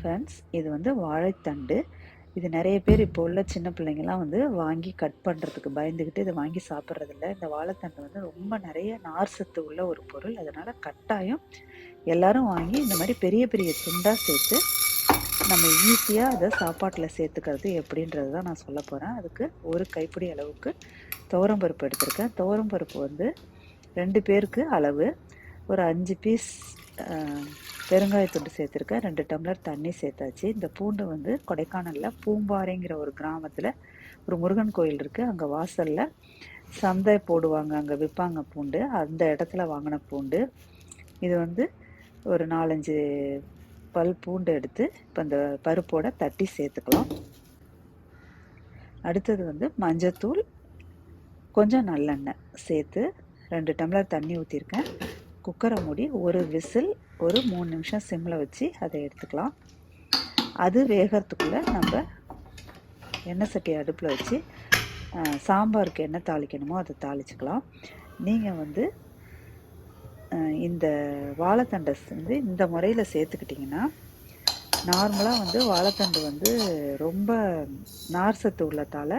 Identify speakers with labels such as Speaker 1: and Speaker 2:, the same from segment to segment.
Speaker 1: Friends இது வந்து வாழைத்தண்டு. இது நிறைய பேர் இப்போ உள்ள சின்ன பிள்ளைங்கலாம் வந்து வாங்கி கட் பண்ணுறதுக்கு பயந்துக்கிட்டு இதை வாங்கி சாப்பிட்றதில்ல. இந்த வாழைத்தண்டு வந்து ரொம்ப நிறைய நார் சத்து உள்ள ஒரு பொருள். அதனால் கட்டாயம் எல்லாரும் வாங்கி இந்த மாதிரி பெரிய பெரிய துண்டாக சேர்த்து நம்ம ஈஸியாக அதை சாப்பாட்டில் சேர்த்துக்கிறது எப்படின்றது தான் நான் சொல்ல போகிறேன் அதுக்கு ஒரு கைப்பிடி அளவுக்கு துவரம்பருப்பு எடுத்திருக்கேன். துவரம்பருப்பு வந்து ரெண்டு பேருக்கு அளவு. ஒரு அஞ்சு பீஸ் பெருங்காயத்துண்டு சேர்த்துருக்கேன். ரெண்டு டம்ளர் தண்ணி சேர்த்தாச்சு. இந்த பூண்டு வந்து கொடைக்கானலில் பூம்பாறைங்கிற ஒரு கிராமத்தில் ஒரு முருகன் கோயில் இருக்குது அங்கே வாசலில் சந்தை போடுவாங்க அங்கே விற்பாங்க பூண்டு. அந்த இடத்துல வாங்கின பூண்டு. இது வந்து ஒரு நாலஞ்சு பல் பூண்டு எடுத்து இப்போ இந்த பருப்போட தட்டி சேர்த்துக்கலாம். அடுத்தது வந்து மஞ்சத்தூள் கொஞ்சம் நல்லெண்ணெய் சேர்த்து ரெண்டு டம்ளர் தண்ணி ஊற்றிருக்கேன் குக்கரை மூடி ஒரு விசில் ஒரு மூணு நிமிஷம் சிம்மில் வச்சு அதை எடுத்துக்கலாம். அது வேகிறதுக்குள்ளே நம்ம எண்ணெய் சட்டி அடுப்பில் வச்சு சாம்பாருக்கு என்ன தாளிக்கணுமோ அதை தாளிச்சுக்கலாம். நீங்கள் வந்து இந்த வாழைத்தண்டை வந்து இந்த முறையில் சேர்த்துக்கிட்டிங்கன்னா நார்மலாக வந்து வாழைத்தண்டு வந்து ரொம்ப நார் சத்து உள்ளதால்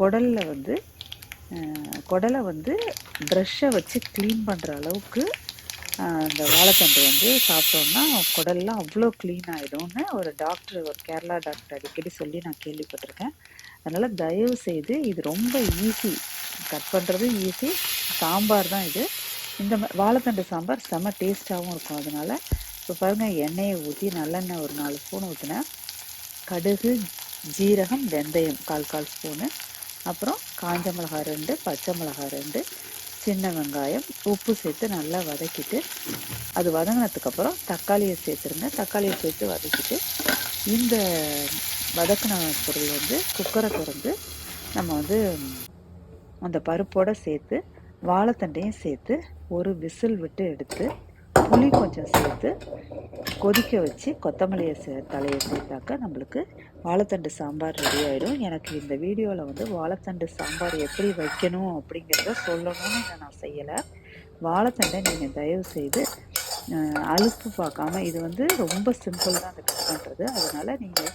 Speaker 1: குடலில் வந்து குடலை வந்து ப்ரெஷ்ஷை வச்சு க்ளீன் பண்ணுற அளவுக்கு இந்த வாழைத்தண்டு வந்து சாப்பிட்டோம்னா குடல்லாம் அவ்வளோ க்ளீன் ஆகிடும்னு ஒரு டாக்டர் ஒரு கேரளா டாக்டர் அடிக்கடி சொல்லி நான் கேள்விப்பட்டிருக்கேன். அதனால் தயவு செய்து இது ரொம்ப ஈஸி கட் பண்ணுறது ஈஸி சாம்பார் தான் இது. இந்த வாழைத்தண்டு சாம்பார் செம்ம டேஸ்ட்டாகவும் இருக்கும் அதனால். இப்போ பாருங்கள் எண்ணெயை ஊற்றி நல்லெண்ணெய் ஒரு நாலு ஸ்பூன் ஊற்றினேன் கடுகு ஜீரகம் வெந்தயம் கால் கால் ஸ்பூனு அப்புறம் காஞ்ச மிளகாய் ரெண்டு பச்சை மிளகாய் ரெண்டு. சின்ன வெங்காயம் உப்பு சேர்த்து நல்லா வதக்கிட்டு அது வதங்கினதுக்கப்புறம் தக்காளியை சேர்த்துருங்க. தக்காளியை சேர்த்து வதக்கிட்டு இந்த வதக்கின பொருள் வந்து குக்கரை திறந்து நம்ம வந்து அந்த பருப்போடு சேர்த்து வாழைத்தண்டையும் சேர்த்து ஒரு விசில் விட்டு எடுத்து புளி கொஞ்சம் சேர்த்து கொதிக்க வச்சு கொத்தமல்லியை சே தலையை சேர்த்தாக்க நம்மளுக்கு வாழைத்தண்டு சாம்பார் ரெடி ஆகிடும் எனக்கு இந்த வீடியோவில் வந்து வாழைத்தண்டு சாம்பார் எப்படி வைக்கணும் அப்படிங்கிறத சொல்லணும்னு இதை நான் செய்யலை. வாழைத்தண்டை நீங்கள் தயவு செய்து அலுப்பு பார்க்காம இது வந்து ரொம்ப சிம்பிள் தான் அந்த கட் பண்ணுறது அதனால் நீங்கள்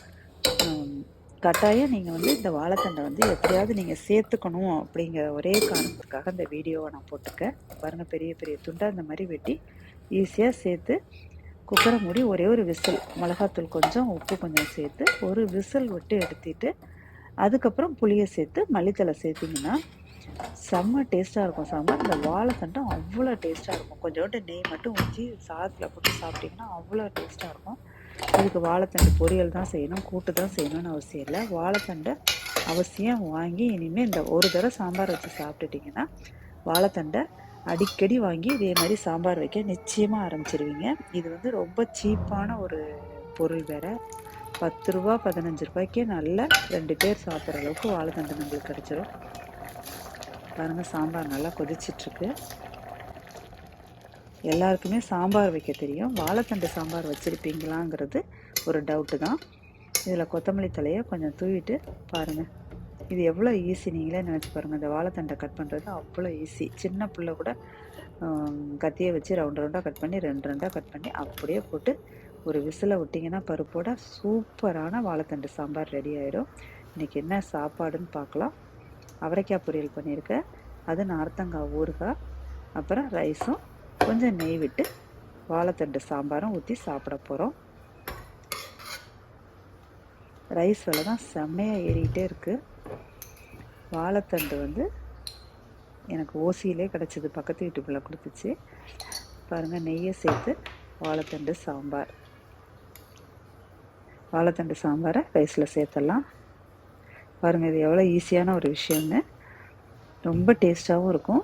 Speaker 1: கட்டாயம் நீங்கள் வந்து இந்த வாழைத்தண்டை வந்து எப்படியாவது நீங்கள் சேர்த்துக்கணும் அப்படிங்கிற ஒரே காரணத்துக்காக இந்த வீடியோவை நான் போட்டிருக்கேன். பாருங்கள் பெரிய பெரிய துண்டை அந்த மாதிரி வெட்டி ஈஸியாக சேர்த்து குக்கரை மூடி ஒரே ஒரு விசில். மிளகாத்தூள் கொஞ்சம் உப்பு கொஞ்சம் சேர்த்து ஒரு விசில் விட்டு எடுத்துட்டு அதுக்கப்புறம் புளியை சேர்த்து மல்லித்தலை சேர்த்திங்கன்னா செம்ம டேஸ்ட்டாக இருக்கும். செம்ம இந்த வாழைத்தண்டை அவ்வளோ டேஸ்ட்டாக இருக்கும். கொஞ்சோண்டு நெய் மட்டும் ஊற்றி சாதத்தில் போட்டு சாப்பிட்டிங்கன்னா அவ்வளோ டேஸ்ட்டாக இருக்கும். இதுக்கு வாழைத்தண்டு பொரியல் தான் செய்யணும் கூட்டு தான் செய்யணும்னு அவசியம் இல்லை. வாழைத்தண்டை அவசியம் வாங்கி இனிமேல் இந்த ஒரு தடவை சாம்பார் வச்சு சாப்பிட்டுட்டிங்கன்னா வாழைத்தண்டை அடிக்கடி வாங்கி இதே மாதிரி சாம்பார் வைக்க நிச்சயமாக ஆரம்பிச்சிருவீங்க. இது வந்து ரொம்ப சீப்பான ஒரு பொருள் வேறு. பத்து ரூபா பதினஞ்சு ரூபாய்க்கே நல்ல ரெண்டு பேர் சாப்பிட்ற அளவுக்கு வாழைத்தண்டு நம்மளுக்கு கிடச்சிரும். பாருங்கள் சாம்பார் நல்லா கொதிச்சிட்ருக்கு. எல்லாருக்குமே சாம்பார் வைக்க தெரியும். வாழைத்தண்டு சாம்பார் வச்சுருப்பீங்களாங்கிறது ஒரு டவுட்டு தான். இதில் கொத்தமல்லி தலையை கொஞ்சம் தூவிட்டு பாருங்கள் இது எவ்வளோ ஈஸி நீங்களே நினச்சி பாருங்கள் இந்த வாழைத்தண்டை கட் பண்ணுறது அவ்வளோ ஈஸி சின்ன பிள்ளை கூட கத்தியை வச்சு ரவுண்ட் ரவுண்டாக கட் பண்ணி ரெண்டு ரெண்டாக கட் பண்ணி அப்படியே போட்டு ஒரு விசிலை விட்டிங்கன்னா பருப்போட சூப்பரான வாழைத்தண்டு சாம்பார் ரெடி ஆகிடும் இன்றைக்கி என்ன சாப்பாடுன்னு பார்க்கலாம். அவரைக்காய் பொரியல் பண்ணியிருக்கேன் அது நார்த்தங்காய் ஊறுகாய் அப்புறம் ரைஸும் கொஞ்சம் நெய் விட்டு வாழைத்தண்டு சாம்பாரும் ஊற்றி சாப்பிட போகிறோம் ரைஸ் விலை தான் செம்மையாக ஏறிக்கிட்டே இருக்குது வாழைத்தண்டு வந்து எனக்கு ஓசியிலே கிடச்சிது. பக்கத்து வீட்டுக்குள்ளே கொடுத்துச்சு. பாருங்கள் நெய்யை சேர்த்து வாழைத்தண்டு சாம்பார். வாழைத்தண்டு சாம்பாரை ரைஸில் சேர்த்துடலாம். பாருங்கள் இது எவ்வளோ ஈஸியான ஒரு விஷயம்னு. ரொம்ப டேஸ்ட்டாகவும் இருக்கும்.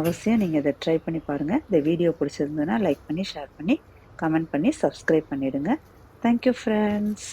Speaker 1: அவசியம் நீங்கள் இதை ட்ரை பண்ணி பாருங்கள் இந்த வீடியோ பிடிச்சிருந்ததுன்னா லைக் பண்ணி ஷேர் பண்ணி கமெண்ட் பண்ணி சப்ஸ்கிரைப் பண்ணிவிடுங்க தேங்க்யூ ஃப்ரெண்ட்ஸ்